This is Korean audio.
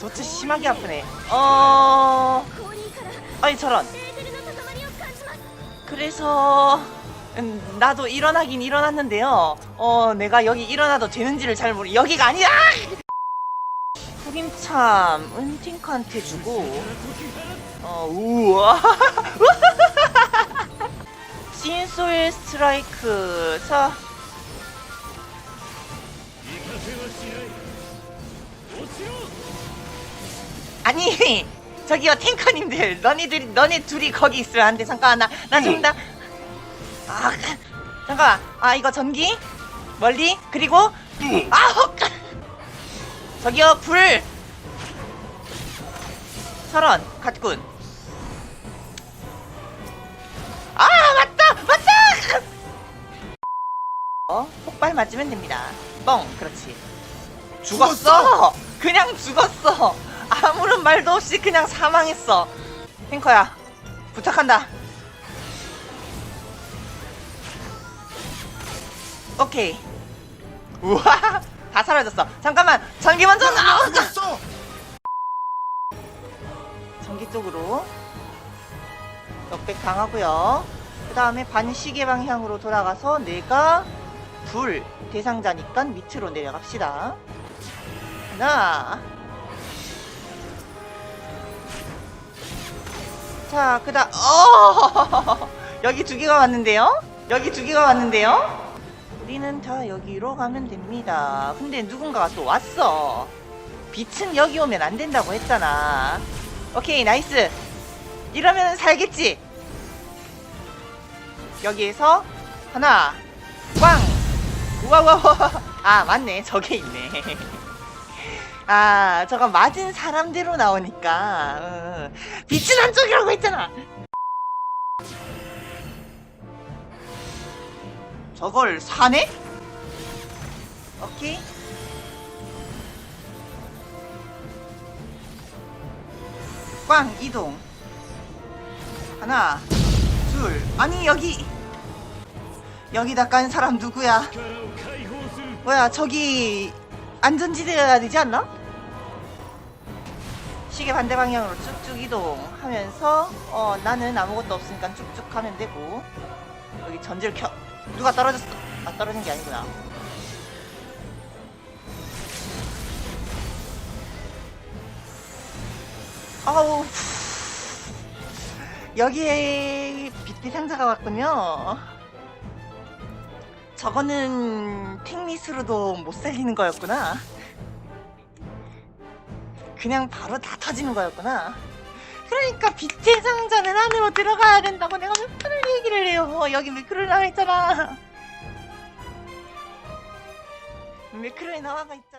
도치 심하게 아프네. 어. 아니 저런. 그래서 음, 나도 일어나긴 일어났는데요. 어, 내가 여기 일어나도 되는지를 잘 모르. 여기가 아니다. 후김참 은팅크한테 주고. 어, 우와. 신솔 스트라이크. 자. 아니 저기요 탱커님들 너희들이 너네 둘이 거기 있으면 안돼. 잠깐만 나나 좀다 아 잠깐만. 아 이거 전기? 멀리? 그리고? 아 헛! 저기요 불! 설원 갓군. 아 맞다! 맞다! 어 폭발 맞으면 됩니다. 뻥 그렇지. 죽었어? 그냥 죽었어 말도 없이 그냥 사망했어. 탱커야 부탁한다. 오케이. 우와 다 사라졌어. 잠깐만 전기 먼저 나 됐어. 전기 쪽으로 역백 당하고요. 그 다음에 반시계 방향으로 돌아가서 내가 불 대상자니까 밑으로 내려갑시다. 하나 자, 그다음 어 여기 두 개가 왔는데요? 여기 두 개가 왔는데요? 우리는 다 여기로 가면 됩니다. 근데 누군가가 또 왔어. 빛은 여기 오면 안 된다고 했잖아. 오케이, 나이스. 이러면 살겠지. 여기에서 하나, 꽝. 우와, 우와, 우와. 아, 맞네. 저게 있네. 아, 저거 맞은 사람 대로 나오니까. 어. 빛은 한쪽이라고 했잖아. 저걸 사네? 오케이. 꽝 이동. 하나, 둘. 아니 여기 여기다 깐 사람 누구야? 뭐야 저기 안전지대가 되지 않나? 시계 반대 방향으로 쭉쭉 이동하면서 어 나는 아무것도 없으니까 쭉쭉 가면 되고 여기 전지를 켜 누가 떨어졌어? 아 떨어진 게 아니구나. 아우 여기에 빛대 상자가 왔군요. 저거는 탱미스로도 못 살리는 거였구나 그냥 바로 다 터지는 거였구나. 그러니까 빛의 상자는 안으로 들어가야 된다고 내가 몇 번을 얘기를 해요. 어, 여기 미크로 나와 있잖아. 미크로에 나와가 있잖아.